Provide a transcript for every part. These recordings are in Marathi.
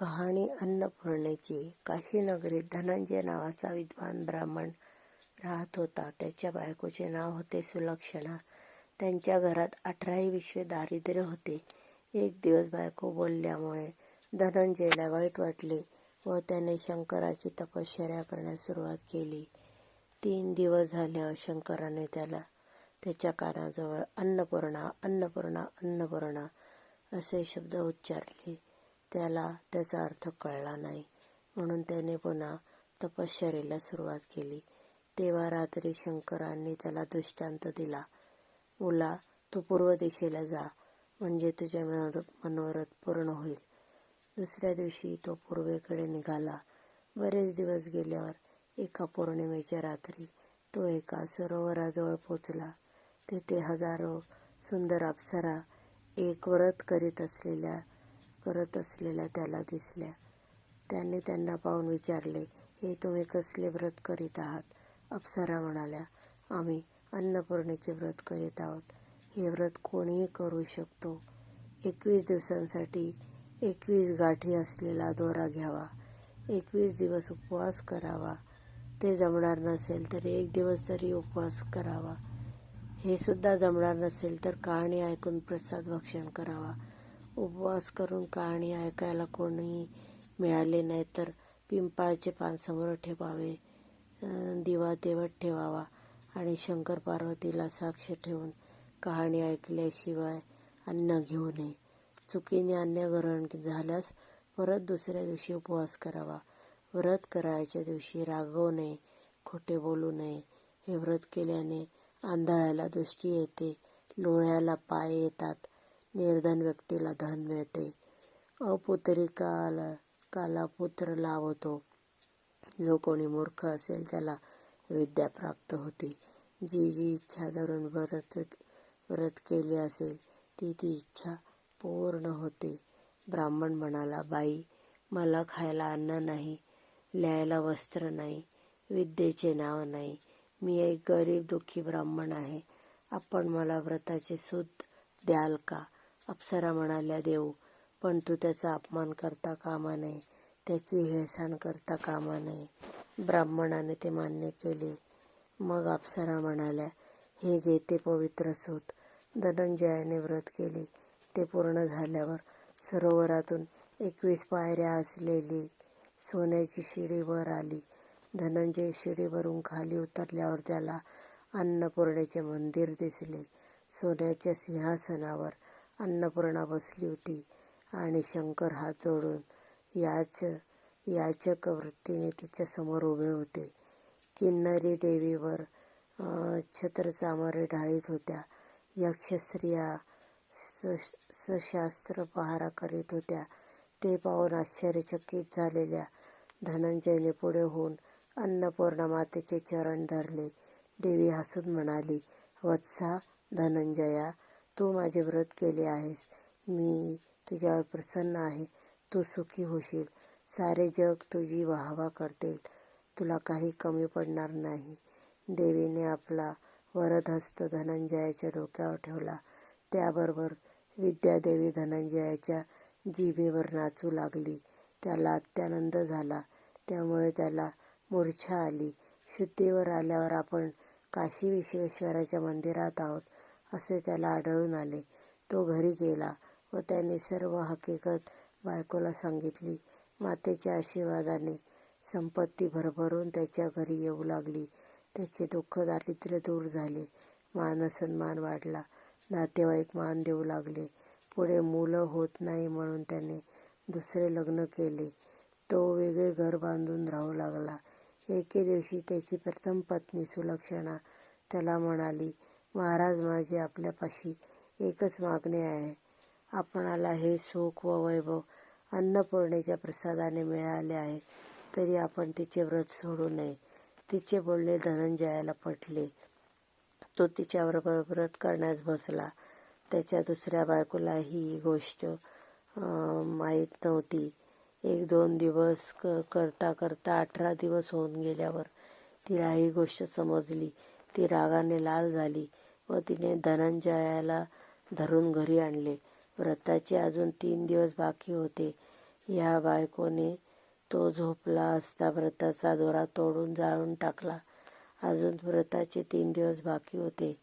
कहाणी अन्नपूर्णेची काशीनगरीत धनंजय नावाचा विद्वान ब्राह्मण राहत होता. त्याच्या बायकोचे नाव होते सुलक्षणा. त्यांच्या घरात अठराही विश्वे दारिद्र्य होते. एक दिवस बायको बोलल्यामुळे धनंजयला वाईट वाटले व त्याने शंकराची तपश्चर्या करण्यास सुरुवात केली. तीन दिवस झाल्यावर शंकराने त्याला त्याच्या कानाजवळ अन्नपूर्णा, अन्नपूर्णा, अन्नपूर्णा असे शब्द उच्चारले. त्याला त्याचा अर्थ कळला नाही म्हणून त्याने पुन्हा तपश्चर्येला सुरुवात केली. तेव्हा रात्री शंकरांनी त्याला दृष्टांत दिला. मुला, तू पूर्व दिशेला जा म्हणजे तुझे मनोरथ पूर्ण होईल. दुसऱ्या दिवशी तो पूर्वेकडे निघाला. बरेच दिवस गेल्यावर एका पौर्णिमेच्या रात्री तो एका सरोवराजवळ पोचला. तेथे हजारो सुंदर अप्सरा एक व्रत करीत असलेल्या करत असलेल्या त्याला दिसल्या. त्याने त्यांना पाहून विचारले, हे तुम्ही कसले व्रत करीत आहात? अप्सरा म्हणाल्या, आम्ही अन्नपूर्णेचे व्रत करीत आहोत. हे व्रत कोणीही करू शकतो. एकवीस दिवसांसाठी एकवीस गाठी असलेला दोरा घ्यावा. एकवीस दिवस उपवास करावा. ते जमणार नसेल तर एक दिवस तरी उपवास करावा. हे सुद्धा जमणार नसेल तर कहाणी ऐकून प्रसाद भक्षण करावा. उपवास करून कहाणी ऐकायला कोणी मिळाले नाही तर पिंपळाचे पान समोर ठेवावे, दिवा देवत ठेवावा आणि शंकर पार्वतीला साक्ष ठेवून कहाणी ऐकल्याशिवाय अन्न घेऊ नये. चुकीने अन्न ग्रहण झाल्यास परत दुसऱ्या दिवशी उपवास करावा. व्रत करायच्या दिवशी रागवू नये, खोटे बोलू नये. हे व्रत केल्याने आंधळ्याला दृष्टी येते, लोळ्याला पाय येतात, निर्धन व्यक्तीला धन मिळते, अपुत्रिकाला पुत्र लाभतो. जो कोणी मूर्ख असेल त्याला विद्या प्राप्त होते. जी जी इच्छा धरून व्रत व्रत केली असेल ती ती इच्छा पूर्ण होते. ब्राह्मण म्हणाला, बाई, मला खायला अन्न नाही, लिहायला वस्त्र नाही, विद्येचे नाव नाही. मी एक गरीब दुःखी ब्राह्मण आहे. आपण मला व्रताचे सूत द्याल का? अप्सरा म्हणाल्या, देऊ, पण तू त्याचा अपमान करता कामा नये, त्याची हेळसाण करता कामा नये. ब्राह्मणाने ते मान्य केले. मग अप्सरा म्हणाल्या, हे घे ते पवित्र सूत. धनंजयाने व्रत केले. ते पूर्ण झाल्यावर सरोवरातून एकवीस पायऱ्या असलेली सोन्याची शिडी वर आली. धनंजय शिडीवरून खाली उतरल्यावर त्याला अन्नपूर्णेचे मंदिर दिसले. सोन्याच्या सिंहासनावर अन्नपूर्णा बसली होती आणि शंकर हात जोडून याच याचक वृत्तीने तिच्यासमोर उभे होते. किन्नरी देवीवर छत्रचामरे ढाळीत होत्या. यक्षस्त्रिया सशास्त्र पहारा करीत होत्या. ते पाहून आश्चर्यचकित झालेल्या धनंजयने पुढे होऊन अन्नपूर्णा मातेचे चरण धरले. देवी हसून म्हणाली, वत्सा धनंजया, तू माझे व्रत केले आहेस. मी तुझ्यावर प्रसन्न आहे. तू सुखी होशील. सारे जग तुझी वाहवा करतील. तुला काही कमी पडणार नाही. देवीने आपला वरदहस्त धनंजयाच्या डोक्यावर ठेवला. त्याबरोबर विद्यादेवी धनंजयाच्या जिभेवर नाचू लागली. त्याला अत्यानंद झाला. त्यामुळे त्याला मूर्छा आली. शुद्धीवर आल्यावर आपण काशी विश्वेश्वराच्या मंदिरात आहोत असे त्याला आढळून आले. तो घरी गेला व त्याने सर्व हकीकत बायकोला सांगितली. मातेच्या आशीर्वादाने संपत्ती भरभरून त्याच्या घरी येऊ लागली. त्याचे दुःख दारिद्र्य दूर झाले. मानसन्मान वाढला. नातेवाईक मान देऊ लागले. पुढे मुलं होत नाही म्हणून त्याने दुसरे लग्न केले. तो वेगळे घर बांधून राहू लागला. एके दिवशी त्याची प्रथम पत्नी सुलक्षणा त्याला म्हणाली, महाराज, माझी आपल्यापाशी एकच मागणी आहे. आपणाला हे सुख व वैभव अन्नपूर्णेच्या प्रसादाने मिळाले आहे तरी आपण तिचे व्रत सोडू नये. तिचे बोलणे धनंजयाला पटले. तो तिच्याबरोबर व्रत करण्यास बसला. त्याच्या दुसऱ्या बायकोला ही गोष्ट माहीत नव्हती. एक दोन दिवस क करता करता अठरा दिवस होऊन गेल्यावर तिला ही गोष्ट समजली. ती रागाने लाल झाली व तिने धनंजयाला धरून घरी आणले. व्रताचे अजून तीन दिवस बाकी होते. या बायकोने तो झोपला असता व्रताचा दोरा तोडून जाळून टाकला. अजून व्रताचे तीन दिवस बाकी होते.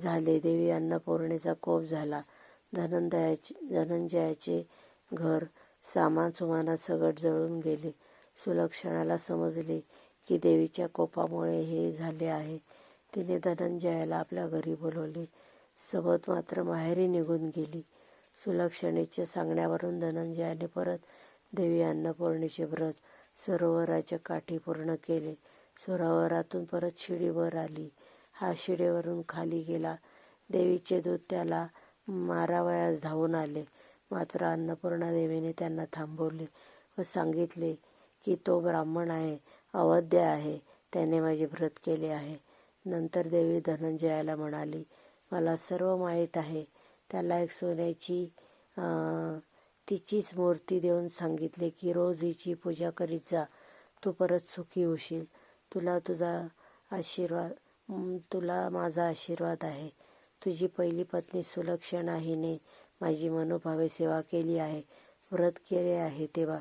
झाले देवी अन्नपूर्णेचा कोप झाला. धनंजयाचे धनंजयाचे घर सामान सुमाना सगट जळून गेले. सुलक्षणाला समजले की देवीच्या कोपामुळे हे झाले आहे. तिने धनंजयाला आपल्या घरी बोलवले. सबत मात्र माहेरी निघून गेली. सुलक्षणेच्या सांगण्यावरून धनंजयाने परत देवी अन्नपूर्णेचे व्रत सरोवराच्या काठी पूर्ण केले. सरोवरातून परत शिडीवर आली. हा शिडीवरून खाली गेला. देवीचे दूत त्याला मारावयास धावून आले. मात्र अन्नपूर्णा देवीने त्यांना थांबवले व सांगितले की तो ब्राह्मण आहे अवध्य आहे. त्याने माझे व्रत केले आहे. नंतर देवी धनंजयाला म्हणाली मला सर्व माहीत आहे. त्याला एक सोन्याची तिचीच मूर्ती देऊन सांगितले की रोज हिची पूजा करीत जा. तू परत सुखी होशील. तुला तुझा आशीर्वाद तुला माझा आशीर्वाद आहे. तुझी पहिली पत्नी सुलक्षणा हिने माझी मनोभावे सेवा केली आहे. व्रत केले आहे तेव्हा.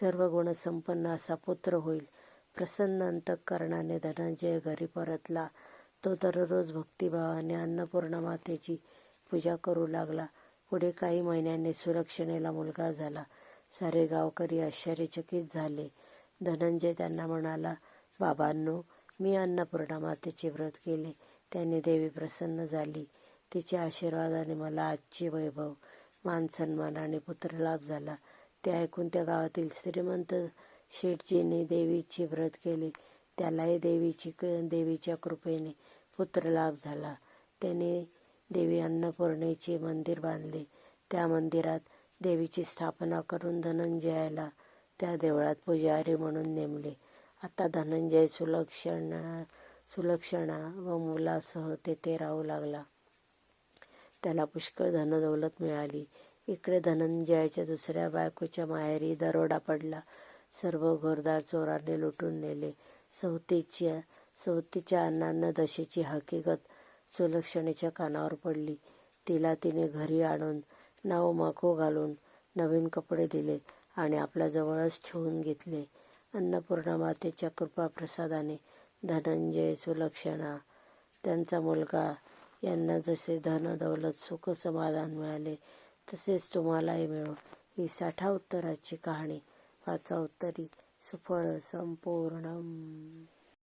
सर्व गुणसंपन्न असा पुत्र होईल. प्रसन्न अंतकरणाने धनंजय घरी परतला. तो दररोज भक्तिभावाने अन्नपूर्णा मातेची पूजा करू लागला. पुढे काही महिन्यांनी सुलक्षणेला मुलगा झाला. सारे गावकरी आश्चर्यचकित झाले. धनंजय त्यांना म्हणाला बाबांनो मी अन्नपूर्णा मातेचे व्रत केले. त्याने देवी प्रसन्न झाली. तिच्या आशीर्वादाने मला आजचे वैभव मान सन्मान आणि पुत्रलाभ झाला. ते ऐकून त्या गावातील श्रीमंत शेटजीने देवीचे व्रत केले. त्यालाही देवीची देवीच्या कृपेने पुत्रलाभ झाला. त्याने देवी अन्नपूर्णेचे मंदिर बांधले. त्या मंदिरात देवीची स्थापना करून धनंजयाला त्या देवळात पुजारी म्हणून नेमले. आता धनंजय सुलक्षणा सुलक्षणा व मुलासह तेथे राहू लागला. त्याला पुष्कळ धनदौलत मिळाली. इकडे धनंजयाच्या दुसऱ्या बायकोच्या माहेरी दरोडा पडला. सर्व घोरदार चोराने लुटून नेले. सवतीच्या सवतीच्या अण्णांना दशेची हकीकत सुलक्षणेच्या कानावर पडली. तिला तिने घरी आणून नाव माखो घालून नवीन कपडे दिले आणि आपल्या जवळच ठेवून घेतले. अन्नपूर्णा मातेच्या कृपाप्रसादाने धनंजय सुलक्षणा त्यांचा मुलगा यांना जसे धन दौलत सुख समाधान मिळाले तसेच तुम्हालाही मिळो ही साठा उत्तराची कहाणी. वाचा उत्तरी सुफळ संपूर्ण